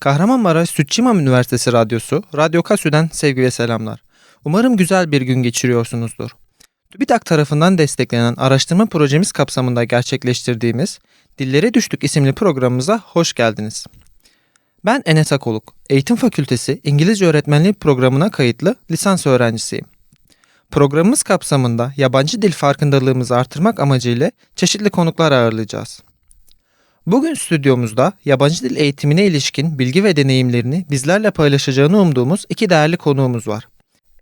Kahramanmaraş Sütçimam Üniversitesi Radyosu, Radyo Kasü'den sevgi ve selamlar. Umarım güzel bir gün geçiriyorsunuzdur. TÜBİTAK tarafından desteklenen araştırma projemiz kapsamında gerçekleştirdiğimiz Dillere Düştük isimli programımıza hoş geldiniz. Ben Enes Akoluk, Eğitim Fakültesi İngilizce Öğretmenliği programına kayıtlı lisans öğrencisiyim. Programımız kapsamında yabancı dil farkındalığımızı artırmak amacıyla çeşitli konuklar ağırlayacağız. Bugün stüdyomuzda yabancı dil eğitimine ilişkin bilgi ve deneyimlerini bizlerle paylaşacağını umduğumuz iki değerli konuğumuz var.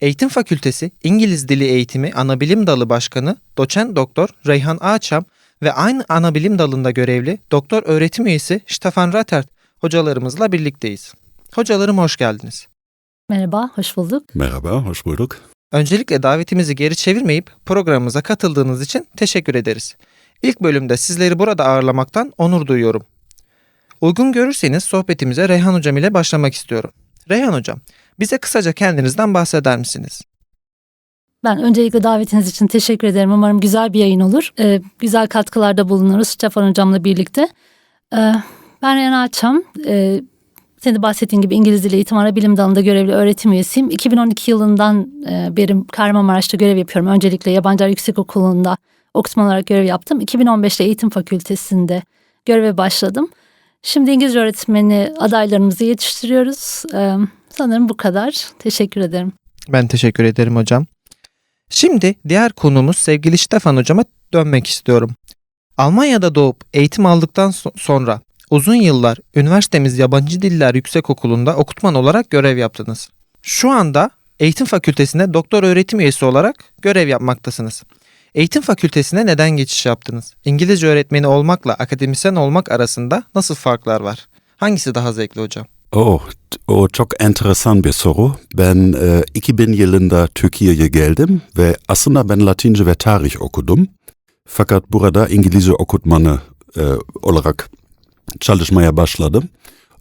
Eğitim Fakültesi İngiliz Dili Eğitimi Anabilim Dalı Başkanı Doçent Doktor Reyhan Ağaçam ve aynı anabilim dalında görevli Doktor Öğretim Üyesi Stefan Ratert hocalarımızla birlikteyiz. Hocalarım hoş geldiniz. Merhaba, hoş bulduk. Merhaba, hoş bulduk. Öncelikle davetimizi geri çevirmeyip programımıza katıldığınız için teşekkür ederiz. İlk bölümde sizleri burada ağırlamaktan onur duyuyorum. Uygun görürseniz sohbetimize Reyhan Hocam ile başlamak istiyorum. Reyhan Hocam, bize kısaca kendinizden bahseder misiniz? Ben öncelikle davetiniz için teşekkür ederim. Umarım güzel bir yayın olur. Ee, güzel katkılarda bulunuruz Stefan Hocam'la birlikte. Ee, ben Reyhan Açam. Ee, senin de bahsettiğin gibi İngiliz Dili Eğitim Bilim Dalı'nda görevli öğretim üyesiyim. 2012 yılından e, beri Kahramanmaraş'ta görev yapıyorum. Öncelikle Yabancılar Yüksekokulu'nda okutman olarak görev yaptım. 2015'te Eğitim Fakültesi'nde göreve başladım. Şimdi İngilizce öğretmeni adaylarımızı yetiştiriyoruz. Ee, sanırım bu kadar. Teşekkür ederim. Ben teşekkür ederim hocam. Şimdi diğer konumuz sevgili Stefan hocama dönmek istiyorum. Almanya'da doğup eğitim aldıktan so- sonra uzun yıllar üniversitemiz Yabancı Diller Yüksekokulu'nda okutman olarak görev yaptınız. Şu anda Eğitim Fakültesi'nde doktor öğretim üyesi olarak görev yapmaktasınız. Eğitim Fakültesine neden geçiş yaptınız? İngilizce öğretmeni olmakla akademisyen olmak arasında nasıl farklar var? Hangisi daha zevkli hocam? Oh, o çok enteresan bir soru. Ben e, 2000 yılında Türkiye'ye geldim ve aslında ben Latince ve tarih okudum. Fakat burada İngilizce okutmanı e, olarak çalışmaya başladım.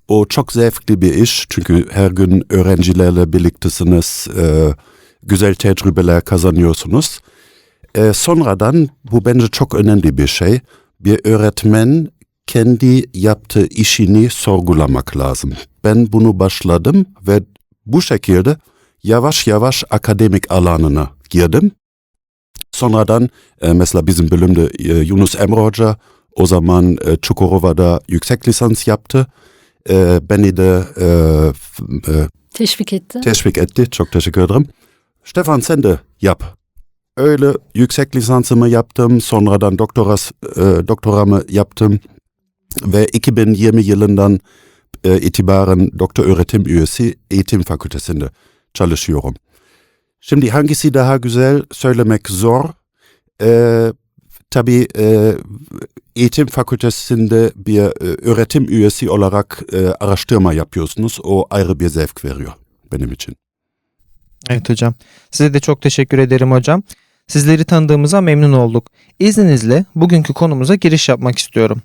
O çok zevkli bir iş çünkü her gün öğrencilerle birliktesiniz, e, güzel tecrübeler kazanıyorsunuz. E, sonradan bu bence çok önemli bir şey. Bir öğretmen kendi yaptığı işini sorgulamak lazım. Ben bunu başladım ve bu şekilde yavaş yavaş akademik alanına girdim. Sonradan e, mesela bizim bölümde e, Yunus Emre Hoca o zaman e, Çukurova'da yüksek lisans yaptı. E, beni de e, e, Teşvik etti. teşvik etti. Çok teşekkür ederim. Stefan sen de yap. Öyle yüksek lisansımı yaptım. Sonradan doktoras, e, doktoramı yaptım. Ve 2020 yılından e, itibaren doktor öğretim üyesi eğitim fakültesinde çalışıyorum. Şimdi hangisi daha güzel söylemek zor. E, tabii e, eğitim fakültesinde bir e, öğretim üyesi olarak e, araştırma yapıyorsunuz. O ayrı bir zevk veriyor benim için. Evet hocam. Size de çok teşekkür ederim hocam. Sizleri tanıdığımıza memnun olduk. İzninizle bugünkü konumuza giriş yapmak istiyorum.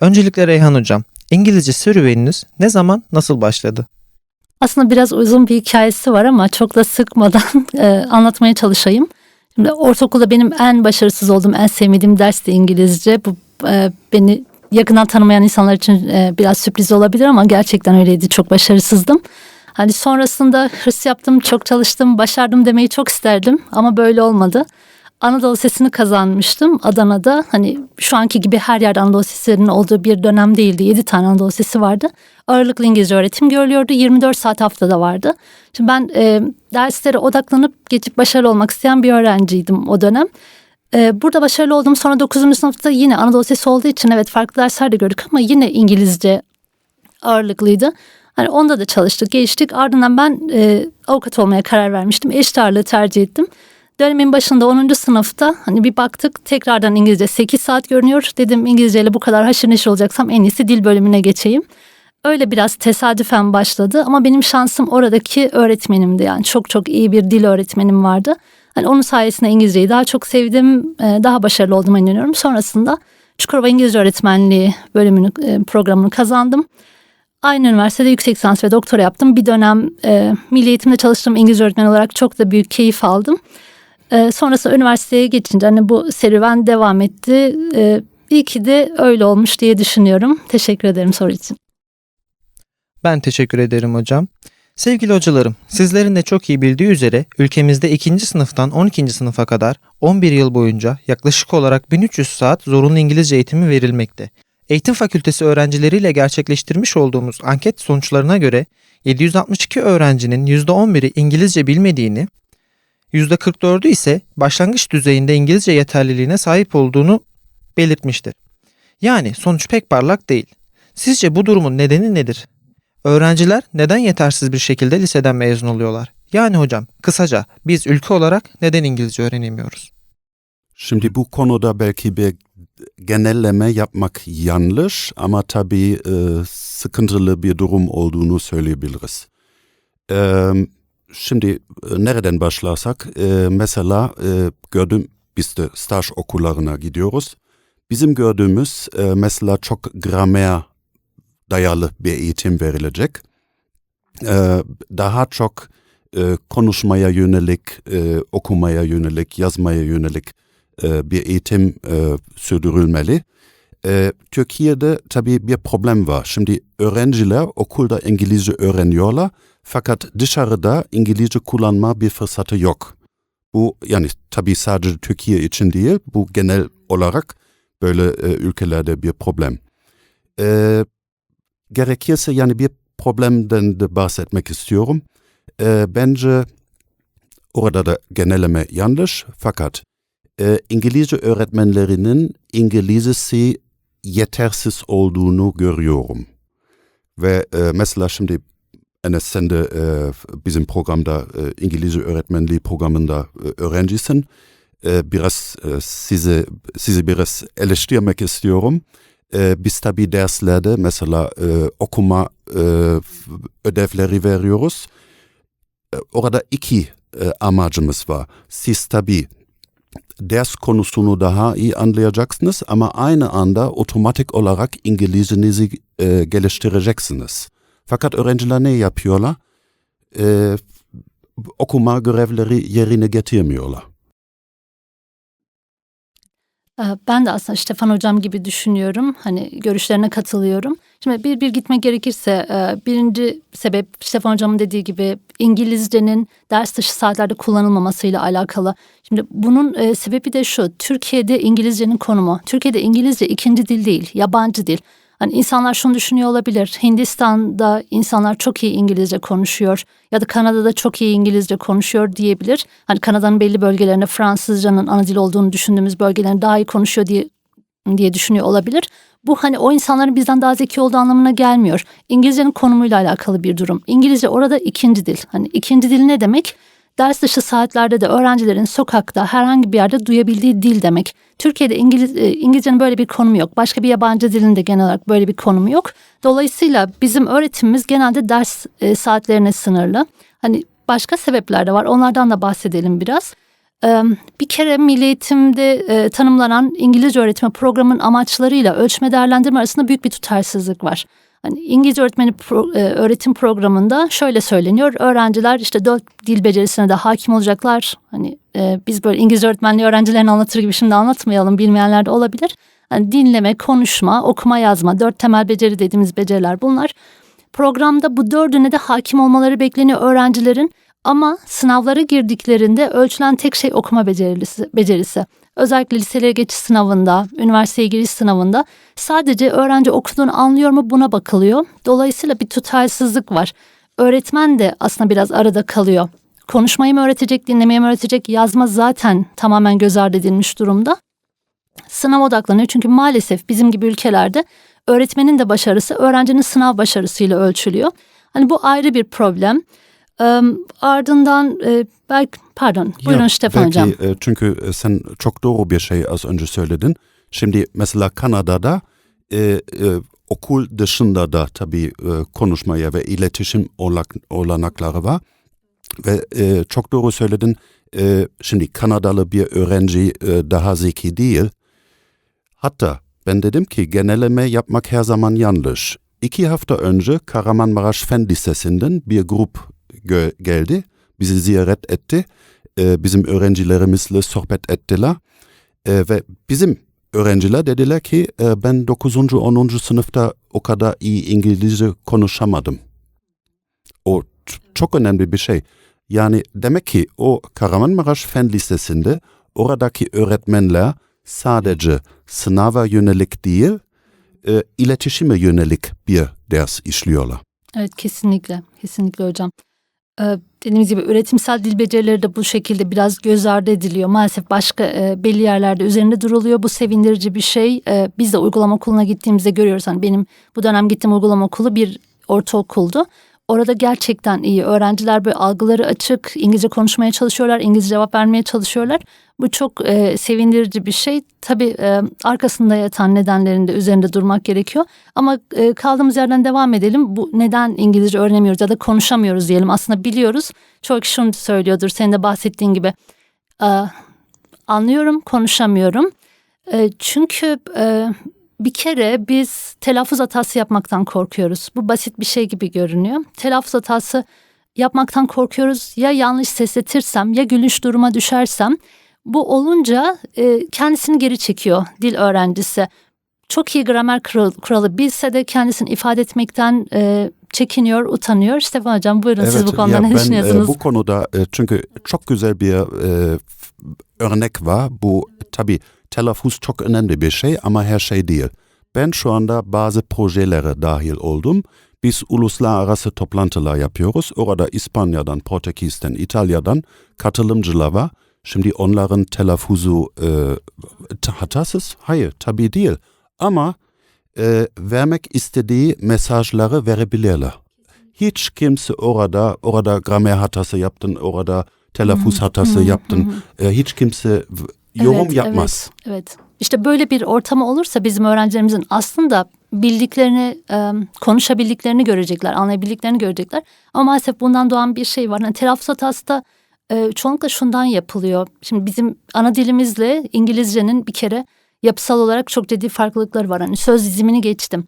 Öncelikle Reyhan hocam, İngilizce serüveniniz ne zaman nasıl başladı? Aslında biraz uzun bir hikayesi var ama çok da sıkmadan e, anlatmaya çalışayım. Şimdi ortaokulda benim en başarısız olduğum, en sevmediğim ders de İngilizce. Bu e, beni yakından tanımayan insanlar için e, biraz sürpriz olabilir ama gerçekten öyleydi. Çok başarısızdım. Hani sonrasında hırs yaptım, çok çalıştım, başardım demeyi çok isterdim ama böyle olmadı. Anadolu Sesi'ni kazanmıştım Adana'da. Hani şu anki gibi her yerde Anadolu Sesi'nin olduğu bir dönem değildi. 7 tane Anadolu Sesi vardı. Ağırlıklı İngilizce öğretim görülüyordu. 24 saat haftada vardı. Şimdi ben e, derslere odaklanıp geçip başarılı olmak isteyen bir öğrenciydim o dönem. E, burada başarılı oldum. Sonra 9. sınıfta yine Anadolu Sesi olduğu için evet farklı dersler de gördük ama yine İngilizce ağırlıklıydı. Hani onda da çalıştık, geliştik. Ardından ben e, avukat olmaya karar vermiştim. Eşit tercih ettim. Dönemin başında 10. sınıfta hani bir baktık tekrardan İngilizce 8 saat görünüyor. Dedim İngilizceyle bu kadar haşır neşir olacaksam en iyisi dil bölümüne geçeyim. Öyle biraz tesadüfen başladı ama benim şansım oradaki öğretmenimdi. Yani çok çok iyi bir dil öğretmenim vardı. Hani onun sayesinde İngilizceyi daha çok sevdim, daha başarılı olduğuma inanıyorum. Sonrasında Çukurova İngilizce Öğretmenliği bölümünü, programını kazandım. Aynı üniversitede yüksek lisans ve doktora yaptım. Bir dönem e, milli eğitimde çalıştığım İngilizce öğretmen olarak çok da büyük keyif aldım. E, sonrasında üniversiteye geçince hani bu serüven devam etti. E, iyi ki de öyle olmuş diye düşünüyorum. Teşekkür ederim soru için. Ben teşekkür ederim hocam. Sevgili hocalarım, sizlerin de çok iyi bildiği üzere ülkemizde 2. sınıftan 12. sınıfa kadar 11 yıl boyunca yaklaşık olarak 1300 saat zorunlu İngilizce eğitimi verilmekte. Eğitim Fakültesi öğrencileriyle gerçekleştirmiş olduğumuz anket sonuçlarına göre 762 öğrencinin %11'i İngilizce bilmediğini, %44'ü ise başlangıç düzeyinde İngilizce yeterliliğine sahip olduğunu belirtmiştir. Yani sonuç pek parlak değil. Sizce bu durumun nedeni nedir? Öğrenciler neden yetersiz bir şekilde liseden mezun oluyorlar? Yani hocam kısaca biz ülke olarak neden İngilizce öğrenemiyoruz? Şimdi bu konuda belki bir genelleme yapmak yanlış ama tabii e, sıkıntılı bir durum olduğunu söyleyebiliriz. E, şimdi e, nereden başlarsak e, mesela e, gördüm biz de staj okullarına gidiyoruz. Bizim gördüğümüz e, mesela çok gramer dayalı bir eğitim verilecek. E, daha çok e, konuşmaya yönelik, e, okumaya yönelik, yazmaya yönelik e, bir eğitim e, sürdürülmeli. E, Türkiye'de tabii bir problem var. Şimdi öğrenciler okulda İngilizce öğreniyorlar fakat dışarıda İngilizce kullanma bir fırsatı yok. Bu yani tabii sadece Türkiye için değil, bu genel olarak böyle e, ülkelerde bir problem. E, gerekirse yani bir problemden de bahsetmek istiyorum. E, bence orada da genelleme yanlış fakat e, İngilizce öğretmenlerinin İngilizcesi yetersiz olduğunu görüyorum. Ve e, mesela şimdi Enes sen de e, bizim programda e, İngilizce öğretmenliği programında e, öğrencisin. E, biraz e, sizi, sizi biraz eleştirmek istiyorum. E, biz tabii derslerde mesela e, okuma e, ödevleri veriyoruz. E, orada iki e, amacımız var. Siz tabii ders konusunu daha iyi anlayacaksınız ama aynı anda otomatik olarak İngilizcenizi e, geliştireceksiniz. Fakat öğrenciler ne yapıyorlar? E, okuma görevleri yerine getirmiyorlar. Ee, Ben de aslında Stefan hocam gibi düşünüyorum. Hani görüşlerine katılıyorum. Şimdi bir bir gitmek gerekirse e, birinci sebep Stefan hocamın dediği gibi İngilizcenin ders dışı saatlerde kullanılmamasıyla alakalı. Şimdi bunun e, sebebi de şu. Türkiye'de İngilizcenin konumu. Türkiye'de İngilizce ikinci dil değil, yabancı dil. Hani insanlar şunu düşünüyor olabilir. Hindistan'da insanlar çok iyi İngilizce konuşuyor ya da Kanada'da çok iyi İngilizce konuşuyor diyebilir. Hani Kanada'nın belli bölgelerinde Fransızcanın ana dil olduğunu düşündüğümüz bölgelerini daha iyi konuşuyor diye diye düşünüyor olabilir. Bu hani o insanların bizden daha zeki olduğu anlamına gelmiyor. İngilizcenin konumuyla alakalı bir durum. İngilizce orada ikinci dil. Hani ikinci dil ne demek? Ders dışı saatlerde de öğrencilerin sokakta herhangi bir yerde duyabildiği dil demek. Türkiye'de İngiliz, e, İngilizcenin böyle bir konumu yok. Başka bir yabancı dilin de genel olarak böyle bir konumu yok. Dolayısıyla bizim öğretimimiz genelde ders e, saatlerine sınırlı. Hani başka sebepler de var. Onlardan da bahsedelim biraz. Bir kere milli eğitimde e, tanımlanan İngilizce öğretme programının amaçlarıyla ölçme değerlendirme arasında büyük bir tutarsızlık var. Hani İngilizce öğretmeni pro- e, öğretim programında şöyle söyleniyor. Öğrenciler işte dört dil becerisine de hakim olacaklar. Hani e, biz böyle İngilizce öğretmenliği öğrencilerini anlatır gibi şimdi anlatmayalım. Bilmeyenler de olabilir. Hani dinleme, konuşma, okuma, yazma, dört temel beceri dediğimiz beceriler bunlar. Programda bu dördüne de hakim olmaları bekleniyor öğrencilerin. Ama sınavlara girdiklerinde ölçülen tek şey okuma becerisi. becerisi. Özellikle liselere geçiş sınavında, üniversiteye giriş sınavında sadece öğrenci okuduğunu anlıyor mu buna bakılıyor. Dolayısıyla bir tutarsızlık var. Öğretmen de aslında biraz arada kalıyor. Konuşmayı mı öğretecek, dinlemeyi mi öğretecek, yazma zaten tamamen göz ardı edilmiş durumda. Sınav odaklanıyor çünkü maalesef bizim gibi ülkelerde öğretmenin de başarısı öğrencinin sınav başarısıyla ölçülüyor. Hani bu ayrı bir problem. Ardından e, belki pardon buyurun Ya, Stefan belki, hocam. e, çünkü e, sen çok doğru bir şey az önce söyledin. Şimdi mesela Kanada'da e, e, okul dışında da tabii e, konuşmaya ve iletişim olanakları var. Ve e, çok doğru söyledin. E, şimdi Kanadalı bir öğrenci e, daha zeki değil. Hatta ben dedim ki genelleme yapmak her zaman yanlış. İki hafta önce Kahramanmaraş Fen Lisesi'nden bir grup gö- geldi. Bizi ziyaret etti. E, bizim öğrencilerimizle sohbet ettiler. E, ve bizim öğrenciler dediler ki e, ben 9. 10. sınıfta o kadar iyi İngilizce konuşamadım. çok önemli bir şey. Yani demek ki o Kahramanmaraş Fen Lisesi'nde oradaki öğretmenler sadece sınava yönelik değil, e, iletişime yönelik bir ders işliyorlar. Evet kesinlikle. Kesinlikle hocam. Ee, dediğimiz gibi üretimsel dil becerileri de bu şekilde biraz göz ardı ediliyor. Maalesef başka e, belli yerlerde üzerinde duruluyor. Bu sevindirici bir şey. Ee, biz de uygulama okuluna gittiğimizde görüyoruz. Hani benim bu dönem gittiğim uygulama okulu bir ortaokuldu. Orada gerçekten iyi. Öğrenciler böyle algıları açık, İngilizce konuşmaya çalışıyorlar, İngilizce cevap vermeye çalışıyorlar. Bu çok e, sevindirici bir şey. Tabii e, arkasında yatan nedenlerin de üzerinde durmak gerekiyor. Ama e, kaldığımız yerden devam edelim. Bu neden İngilizce öğrenemiyoruz ya da konuşamıyoruz diyelim. Aslında biliyoruz. Çok kişi şunu söylüyordur. Senin de bahsettiğin gibi. E, anlıyorum, konuşamıyorum. E, çünkü e, bir kere biz telaffuz hatası yapmaktan korkuyoruz. Bu basit bir şey gibi görünüyor. Telaffuz hatası yapmaktan korkuyoruz. Ya yanlış sesletirsem ya gülüş duruma düşersem bu olunca e, kendisini geri çekiyor dil öğrencisi. Çok iyi gramer kuralı, kuralı bilse de kendisini ifade etmekten e, çekiniyor, utanıyor. Stefan Hocam buyurun siz bu konuda ne ben, düşünüyorsunuz? E, bu konuda e, çünkü çok güzel bir e, örnek var. Bu tabii telaffuz çok önemli bir şey ama her şey değil. Ben şu anda bazı projelere dahil oldum. Biz uluslararası toplantılar yapıyoruz. Orada İspanya'dan, Portekiz'den, İtalya'dan katılımcılar var. Şimdi onların telaffuzu e, hatasız? Hayır, tabii değil. Ama e, vermek istediği mesajları verebilirler. Hiç kimse orada, orada gramer hatası yaptın, orada telaffuz hatası yaptın. E, hiç kimse yorum Evet, yapmaz. Evet, evet. İşte böyle bir ortamı olursa bizim öğrencilerimizin aslında bildiklerini, e, konuşabildiklerini görecekler, anlayabildiklerini görecekler. Ama maalesef bundan doğan bir şey var. Yani telaffuz hatası da e, çoğunlukla şundan yapılıyor. Şimdi bizim ana dilimizle İngilizcenin bir kere yapısal olarak çok ciddi farklılıkları var. Hani söz dizimini geçtim.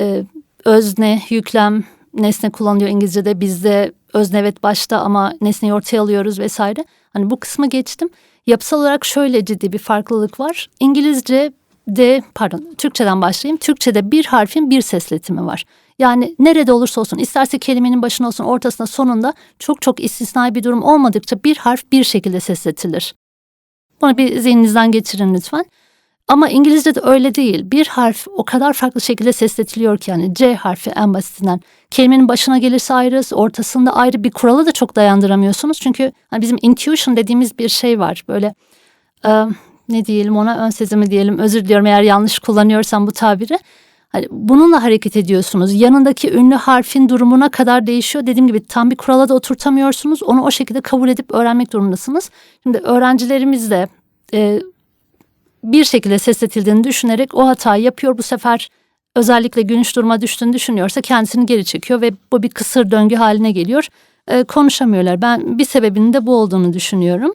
E, özne, yüklem, nesne kullanılıyor İngilizce'de. Bizde özne evet başta ama nesneyi ortaya alıyoruz vesaire. Hani bu kısmı geçtim. Yapısal olarak şöyle ciddi bir farklılık var. İngilizce'de pardon Türkçeden başlayayım. Türkçe'de bir harfin bir sesletimi var. Yani nerede olursa olsun isterse kelimenin başına olsun ortasında sonunda çok çok istisnai bir durum olmadıkça bir harf bir şekilde sesletilir. Bunu bir zihninizden geçirin lütfen. Ama İngilizce'de öyle değil. Bir harf o kadar farklı şekilde sesletiliyor ki yani C harfi en basitinden. Kelimenin başına gelirse ayrı, ortasında ayrı bir kuralı da çok dayandıramıyorsunuz. Çünkü hani bizim intuition dediğimiz bir şey var. Böyle e, ne diyelim ona ön sezimi diyelim. Özür diliyorum eğer yanlış kullanıyorsam bu tabiri. Hani bununla hareket ediyorsunuz. Yanındaki ünlü harfin durumuna kadar değişiyor. Dediğim gibi tam bir kurala da oturtamıyorsunuz. Onu o şekilde kabul edip öğrenmek durumundasınız. Şimdi öğrencilerimiz de e, bir şekilde sesletildiğini düşünerek o hatayı yapıyor. Bu sefer özellikle gülünç duruma düştüğünü düşünüyorsa kendisini geri çekiyor ve bu bir kısır döngü haline geliyor. E, konuşamıyorlar. Ben bir sebebinin de bu olduğunu düşünüyorum.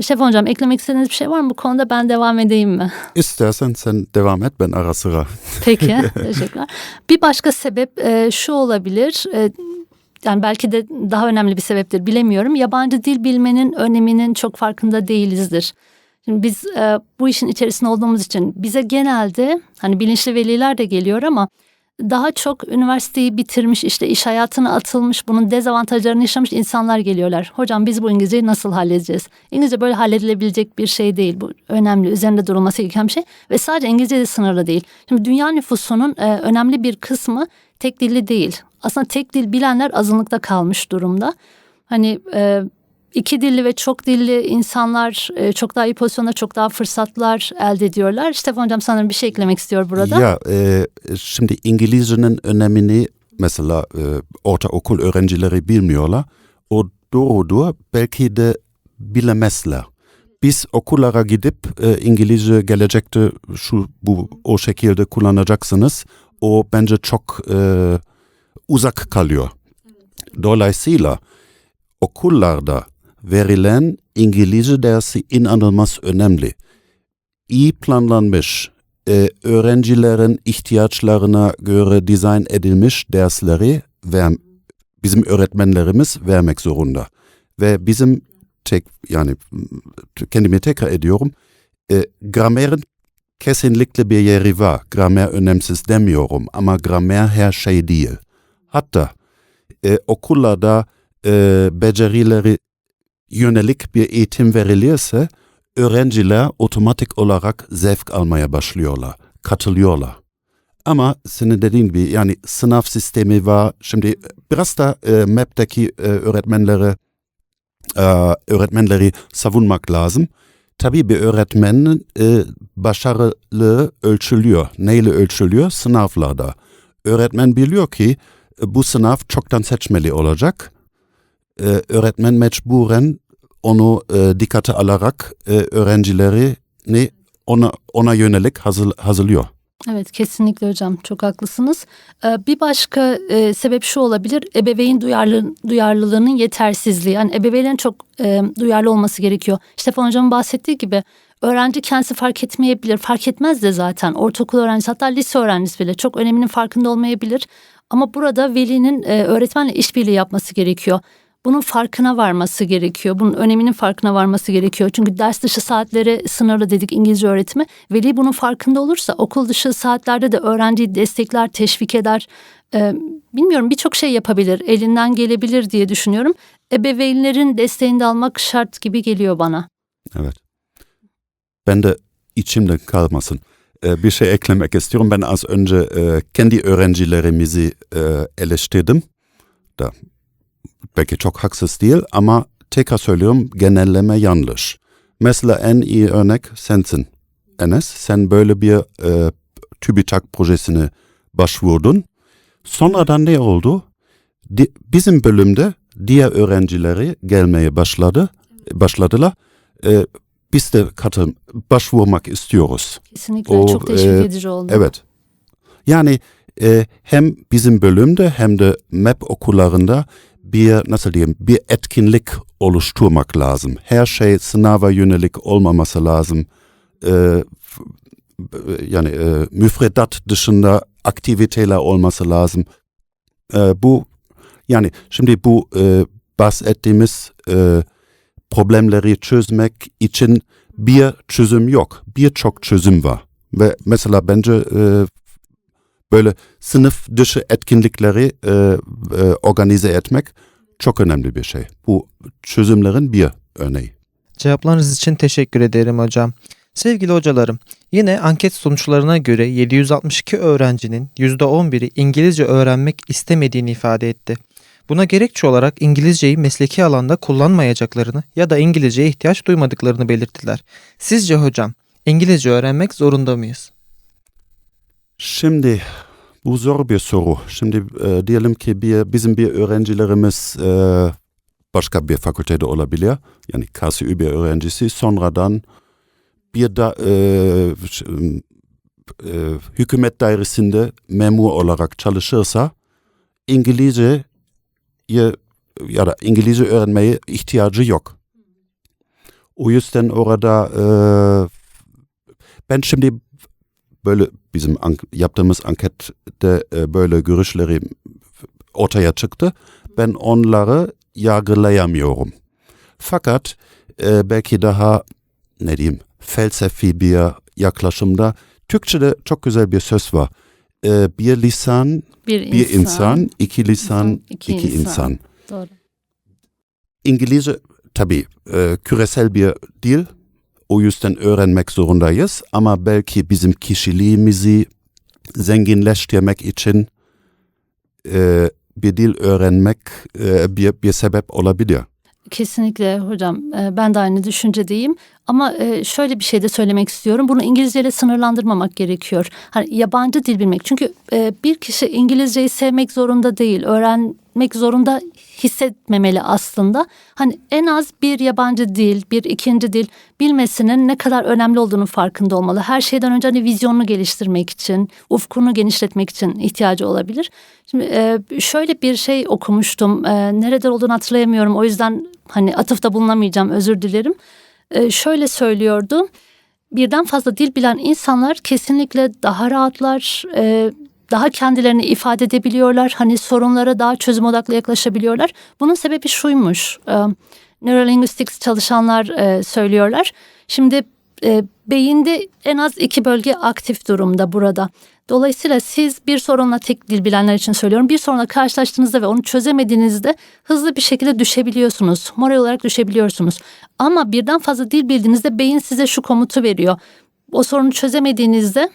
Şef hocam eklemek istediğiniz bir şey var mı bu konuda ben devam edeyim mi? İstersen sen devam et ben ara sıra. Peki teşekkürler. Bir başka sebep e, şu olabilir. E, yani belki de daha önemli bir sebeptir bilemiyorum. Yabancı dil bilmenin öneminin çok farkında değilizdir. Şimdi biz e, bu işin içerisinde olduğumuz için bize genelde hani bilinçli veliler de geliyor ama daha çok üniversiteyi bitirmiş işte iş hayatına atılmış bunun dezavantajlarını yaşamış insanlar geliyorlar. Hocam biz bu İngilizceyi nasıl halledeceğiz? İngilizce böyle halledilebilecek bir şey değil. Bu önemli üzerinde durulması gereken bir şey ve sadece İngilizce de sınırlı değil. Şimdi dünya nüfusunun e, önemli bir kısmı tek dilli değil. Aslında tek dil bilenler azınlıkta kalmış durumda. Hani e, iki dilli ve çok dilli insanlar e, çok daha iyi pozisyonda çok daha fırsatlar elde ediyorlar. Stefan Hocam sanırım bir şey eklemek istiyor burada. Ya e, şimdi İngilizcenin önemini mesela e, ortaokul öğrencileri bilmiyorlar. O doğrudur belki de bilemezler. Biz okullara gidip e, İngilizce gelecekte şu bu o şekilde kullanacaksınız. O bence çok e, uzak kalıyor. Dolayısıyla okullarda verilen İngilizce dersi inanılmaz önemli. İyi planlanmış, e, öğrencilerin ihtiyaçlarına göre dizayn edilmiş dersleri ver, bizim öğretmenlerimiz vermek zorunda. Ve bizim tek yani kendimi tekrar ediyorum. E, gramerin kesinlikle bir yeri var. Gramer önemsiz demiyorum ama gramer her şey değil. Hatta e, okullarda e, becerileri yönelik bir eğitim verilirse öğrenciler otomatik olarak zevk almaya başlıyorlar, katılıyorlar. Ama senin dediğin gibi yani sınav sistemi var. Şimdi biraz da e, MEP'teki e, öğretmenleri e, öğretmenleri savunmak lazım. Tabii bir öğretmenin e, başarılı ölçülüyor. Neyle ölçülüyor? Sınavlarda. Öğretmen biliyor ki e, bu sınav çoktan seçmeli olacak. E, öğretmen mecburen onu e, dikkate alarak e, öğrencilerini ona, ona yönelik hazır, hazırlıyor. Evet kesinlikle hocam çok haklısınız. Ee, Bir başka e, sebep şu olabilir ebeveyn duyarlı, duyarlılığının yetersizliği. Yani ebeveynlerin çok e, duyarlı olması gerekiyor. Stefan hocamın bahsettiği gibi öğrenci kendisi fark etmeyebilir. Fark etmez de zaten ortaokul öğrencisi hatta lise öğrencisi bile çok öneminin farkında olmayabilir. Ama burada velinin e, öğretmenle işbirliği yapması gerekiyor. Bunun farkına varması gerekiyor. Bunun öneminin farkına varması gerekiyor. Çünkü ders dışı saatleri sınırlı dedik İngilizce öğretimi. Veli bunun farkında olursa okul dışı saatlerde de öğrenciyi destekler, teşvik eder. Ee, bilmiyorum birçok şey yapabilir, elinden gelebilir diye düşünüyorum. Ebeveynlerin desteğini de almak şart gibi geliyor bana. Evet. Ben de içimde kalmasın. Ee, bir şey eklemek istiyorum. Ben az önce e, kendi öğrencilerimizi e, eleştirdim. Da belki çok haksız değil ama tekrar söylüyorum genelleme yanlış. Mesela en iyi örnek sensin Enes. Sen böyle bir e, TÜBİTAK projesine başvurdun. Sonradan ne oldu? Di- bizim bölümde diğer öğrencileri gelmeye başladı, başladılar. E, biz de katıl başvurmak istiyoruz. Kesinlikle O, çok teşvik e, edici oldu. Evet. Yani e, hem bizim bölümde hem de MEP okullarında bir nasıl diyeyim bir etkinlik oluşturmak lazım. Her şey sınava yönelik olmaması lazım. E, f- yani e, müfredat dışında aktiviteler olması lazım. E, bu yani şimdi bu e, bahsettiğimiz e, problemleri çözmek için bir çözüm yok. Birçok çözüm var. Ve mesela bence e, böyle sınıf dışı etkinlikleri e, e, organize etmek çok önemli bir şey. Bu çözümlerin bir örneği. Cevaplarınız için teşekkür ederim hocam. Sevgili hocalarım, yine anket sonuçlarına göre 762 öğrencinin %11'i İngilizce öğrenmek istemediğini ifade etti. Buna gerekçe olarak İngilizceyi mesleki alanda kullanmayacaklarını ya da İngilizceye ihtiyaç duymadıklarını belirttiler. Sizce hocam, İngilizce öğrenmek zorunda mıyız? Şimdi bu zor bir soru. Şimdi e, diyelim ki bir, bizim bir öğrencilerimiz e, başka bir fakültede olabilir. Yani KSÜ bir öğrencisi sonradan bir da e, e, hükümet dairesinde memur olarak çalışırsa İngilizce ya da İngilizce öğrenmeye ihtiyacı yok. O yüzden orada e, ben şimdi böyle bizim an- yaptığımız ankette e, böyle görüşleri ortaya çıktı. Ben onları yargılayamıyorum. Fakat e, belki daha ne diyeyim felsefi bir yaklaşımda Türkçe'de çok güzel bir söz var. E, bir lisan, Bir, bir insan, iki lisan, insan, iki, iki insan. insan. Doğru. İngilizce tabii e, küresel bir dil. O yüzden öğrenmek zorundayız. Ama belki bizim kişiliğimizi zenginleştirmek için e, bir dil öğrenmek e, bir, bir sebep olabilir. Kesinlikle hocam e, ben de aynı düşüncedeyim ama e, şöyle bir şey de söylemek istiyorum bunu İngilizceyle sınırlandırmamak gerekiyor. Hani yabancı dil bilmek çünkü e, bir kişi İngilizceyi sevmek zorunda değil öğrenmek zorunda hissetmemeli aslında. Hani en az bir yabancı dil bir ikinci dil bilmesinin ne kadar önemli olduğunu farkında olmalı. Her şeyden önce hani vizyonunu geliştirmek için ufkunu genişletmek için ihtiyacı olabilir. Şimdi e, şöyle bir şey okumuştum. E, nereden olduğunu hatırlayamıyorum. O yüzden hani atıfta bulunamayacağım. Özür dilerim. E, şöyle söylüyordu. Birden fazla dil bilen insanlar kesinlikle daha rahatlar. e, daha kendilerini ifade edebiliyorlar. Hani sorunlara daha çözüm odaklı yaklaşabiliyorlar. Bunun sebebi şuymuş. E, Neurolinguistics çalışanlar e, söylüyorlar. Şimdi e, beyinde en az iki bölge aktif durumda burada. Dolayısıyla siz bir sorunla tek dil bilenler için söylüyorum. Bir sorunla karşılaştığınızda ve onu çözemediğinizde hızlı bir şekilde düşebiliyorsunuz. Moral olarak düşebiliyorsunuz. Ama birden fazla dil bildiğinizde beyin size şu komutu veriyor. O sorunu çözemediğinizde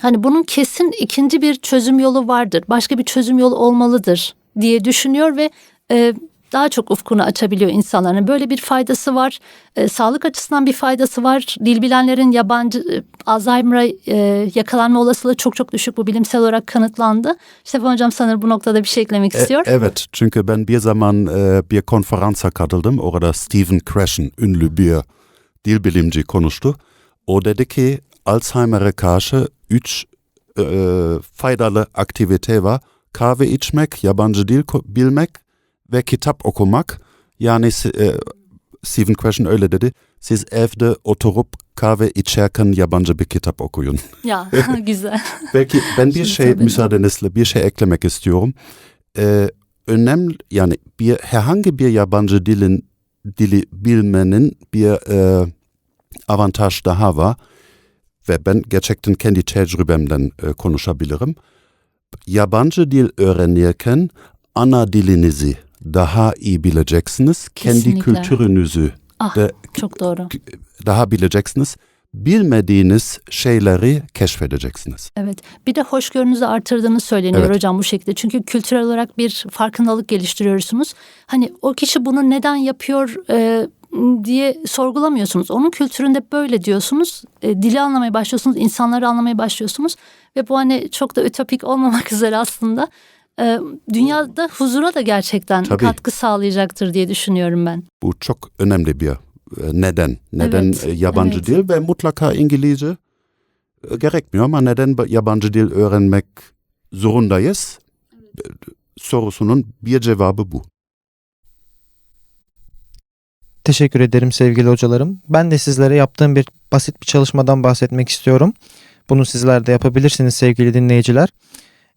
hani bunun kesin ikinci bir çözüm yolu vardır. Başka bir çözüm yolu olmalıdır diye düşünüyor ve e, daha çok ufkunu açabiliyor insanların. Böyle bir faydası var. E, sağlık açısından bir faydası var. Dil bilenlerin yabancı e, Alzheimer'a e, yakalanma olasılığı çok çok düşük. Bu bilimsel olarak kanıtlandı. Stefan Hocam sanırım bu noktada bir şey eklemek E, istiyor. evet, çünkü ben bir zaman e, bir konferansa katıldım. Orada Stephen Krashen, ünlü bir dilbilimci konuştu. O dedi ki Alzheimer'e karşı üç e, faydalı aktivite var. Kahve içmek, yabancı dil bilmek ve kitap okumak. Yani e, Stephen Krashen öyle dedi. Siz evde oturup kahve içerken yabancı bir kitap okuyun. Ya güzel. Belki ben bir Şimdi şey tabii. müsaadenizle bir şey eklemek istiyorum. Ee, önemli yani bir herhangi bir yabancı dilin dili bilmenin bir e, avantaj daha var ve ben gerçekten kendi tecrübemden e, konuşabilirim. Yabancı dil öğrenirken ana dilinizi daha iyi bileceksiniz. Kendi Kesinlikle. kültürünüzü Ah, de çok doğru. daha bileceksiniz. Bilmediğiniz şeyleri keşfedeceksiniz. Evet. Bir de hoşgörünüzü artırdığını söyleniyor Evet. hocam bu şekilde. Çünkü kültürel olarak bir farkındalık geliştiriyorsunuz. Hani o kişi bunu neden yapıyor e, diye sorgulamıyorsunuz. Onun kültüründe böyle diyorsunuz. E, dili anlamaya başlıyorsunuz, insanları anlamaya başlıyorsunuz ve bu hani çok da ütopik olmamak üzere aslında e, dünyada huzura da gerçekten Tabii. katkı sağlayacaktır diye düşünüyorum ben. Bu çok önemli bir e, neden. Neden Evet, e, yabancı evet. dil ve mutlaka İngilizce e, gerekmiyor ama neden ba- yabancı dil öğrenmek zorundayız? E, Sorusunun bir cevabı bu. Teşekkür ederim sevgili hocalarım. Ben de sizlere yaptığım bir basit bir çalışmadan bahsetmek istiyorum. Bunu sizler de yapabilirsiniz sevgili dinleyiciler.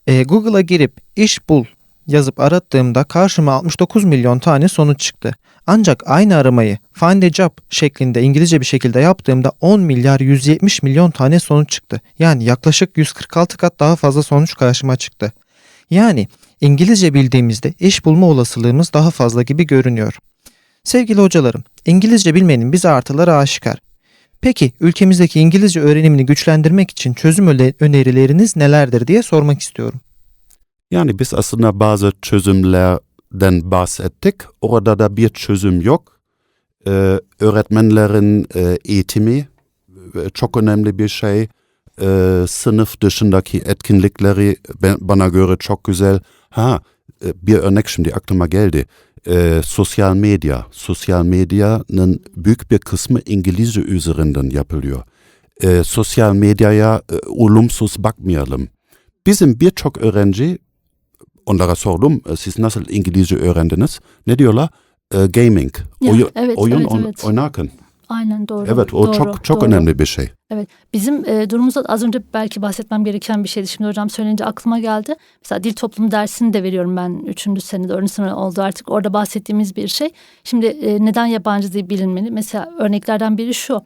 Ee, Google'a girip iş bul yazıp arattığımda karşıma 69 milyon tane sonuç çıktı. Ancak aynı aramayı find a job şeklinde İngilizce bir şekilde yaptığımda 10 milyar 170 milyon tane sonuç çıktı. Yani yaklaşık 146 kat daha fazla sonuç karşıma çıktı. Yani İngilizce bildiğimizde iş bulma olasılığımız daha fazla gibi görünüyor. Sevgili hocalarım, İngilizce bilmenin bize artıları aşikar. Peki ülkemizdeki İngilizce öğrenimini güçlendirmek için çözüm öne- önerileriniz nelerdir diye sormak istiyorum. Yani biz aslında bazı çözümlerden bahsettik. Orada da bir çözüm yok. Ee, öğretmenlerin e, eğitimi e, çok önemli bir şey. Ee, sınıf dışındaki etkinlikleri ben- bana göre çok güzel. Ha, e, bir örnek şimdi aklıma geldi. Ee, sosyal medya. Sosyal medyanın büyük bir kısmı İngilizce üzerinden yapılıyor. Ee, sosyal medyaya e, olumsuz bakmayalım. Bizim birçok öğrenci onlara sordum e, siz nasıl İngilizce öğrendiniz? Ne diyorlar? E, gaming. Ya, Oyu- evet, oyun evet, evet. oynarken. Aynen doğru. Evet o doğru, çok çok doğru. önemli bir şey. Evet bizim e, durumumuzda az önce belki bahsetmem gereken bir şeydi. Şimdi hocam söyleyince aklıma geldi. Mesela dil toplum dersini de veriyorum ben. Üçüncü sene dördüncü sene oldu artık. Orada bahsettiğimiz bir şey. Şimdi e, neden yabancı dil bilinmeli? Mesela örneklerden biri şu.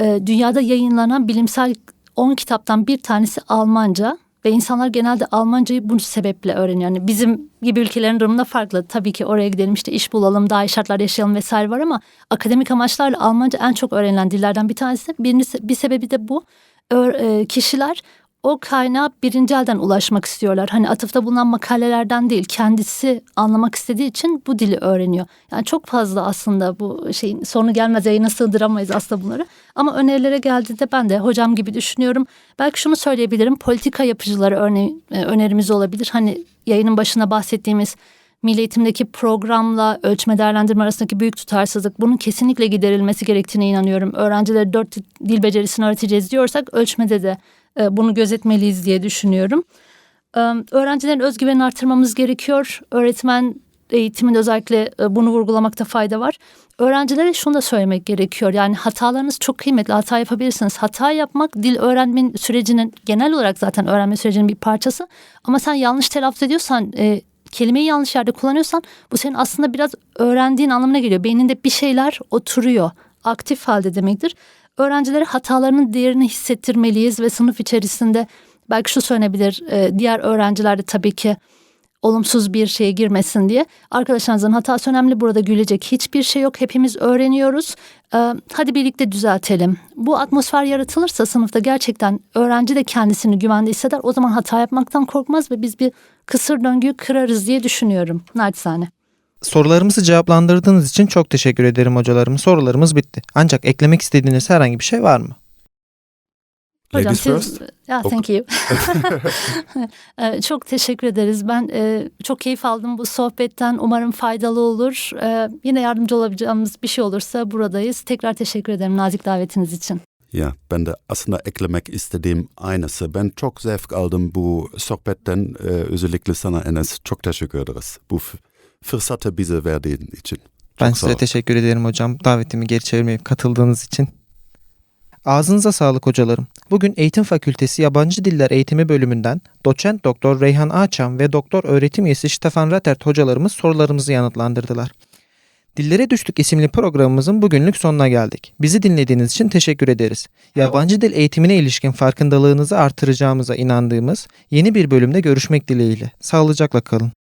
E, dünyada yayınlanan bilimsel 10 kitaptan bir tanesi Almanca. Ve insanlar genelde Almancayı bu sebeple öğreniyor. Yani bizim gibi ülkelerin durumunda farklı. Tabii ki oraya gidelim işte iş bulalım, daha iyi şartlarda yaşayalım vesaire var ama akademik amaçlarla Almanca en çok öğrenilen dillerden bir tanesi. Birincisi, bir sebebi de bu. Ö- e, kişiler o kaynağa birinci elden ulaşmak istiyorlar. Hani atıfta bulunan makalelerden değil, kendisi anlamak istediği için bu dili öğreniyor. Yani çok fazla aslında bu şeyin sonu gelmez yayına sığdıramayız aslında bunları. Ama önerilere geldiğinde ben de hocam gibi düşünüyorum. Belki şunu söyleyebilirim. Politika yapıcıları örne e, önerimiz olabilir. Hani yayının başına bahsettiğimiz Milli Eğitim'deki programla ölçme değerlendirme arasındaki büyük tutarsızlık bunun kesinlikle giderilmesi gerektiğine inanıyorum. Öğrencilere dört dil becerisini öğreteceğiz diyorsak ölçmede de bunu gözetmeliyiz diye düşünüyorum. E, Öğrencilerin özgüvenini artırmamız gerekiyor. Öğretmen eğitiminde özellikle e, bunu vurgulamakta fayda var. Öğrencilere şunu da söylemek gerekiyor. Yani hatalarınız çok kıymetli. Hata yapabilirsiniz. Hata yapmak dil öğrenmenin sürecinin genel olarak zaten öğrenme sürecinin bir parçası. Ama sen yanlış telaffuz ediyorsan, e, kelimeyi yanlış yerde kullanıyorsan bu senin aslında biraz öğrendiğin anlamına geliyor. Beyninde bir şeyler oturuyor. Aktif halde demektir. Öğrencilere hatalarının değerini hissettirmeliyiz ve sınıf içerisinde belki şu söylenebilir e, diğer öğrenciler de tabii ki olumsuz bir şeye girmesin diye. Arkadaşlarınızın hatası önemli. Burada gülecek hiçbir şey yok. Hepimiz öğreniyoruz. Ee, hadi birlikte düzeltelim. Bu atmosfer yaratılırsa sınıfta gerçekten öğrenci de kendisini güvende hisseder. O zaman hata yapmaktan korkmaz ve biz bir kısır döngüyü kırarız diye düşünüyorum. Naçizane. Sorularımızı cevaplandırdığınız için çok teşekkür ederim hocalarım. Sorularımız bitti. Ancak eklemek istediğiniz herhangi bir şey var mı? Hocam Ladies siz, first. Ya, thank you. Ee, çok teşekkür ederiz. Ben e, çok keyif aldım bu sohbetten. Umarım faydalı olur. Ee, yine yardımcı olabileceğimiz bir şey olursa buradayız. Tekrar teşekkür ederim nazik davetiniz için. Ja, ben de aslında eklemek istediğim aynısı. Ben çok zevk aldım bu sohbetten. Ee, özellikle sana Enes çok teşekkür ederiz. Bu fırsatı bize verdiğin için. Çok Ben size teşekkür ederim hocam. Davetimi geri çevirmeyip katıldığınız için. Ağzınıza sağlık hocalarım. Bugün Eğitim Fakültesi Yabancı Diller Eğitimi bölümünden doçent doktor Reyhan Ağçam ve doktor öğretim üyesi Stefan Ratert hocalarımız sorularımızı yanıtlandırdılar. Dillere Düştük isimli programımızın bugünlük sonuna geldik. Bizi dinlediğiniz için teşekkür ederiz. Yabancı dil eğitimine ilişkin farkındalığınızı artıracağımıza inandığımız yeni bir bölümde görüşmek dileğiyle. Sağlıcakla kalın.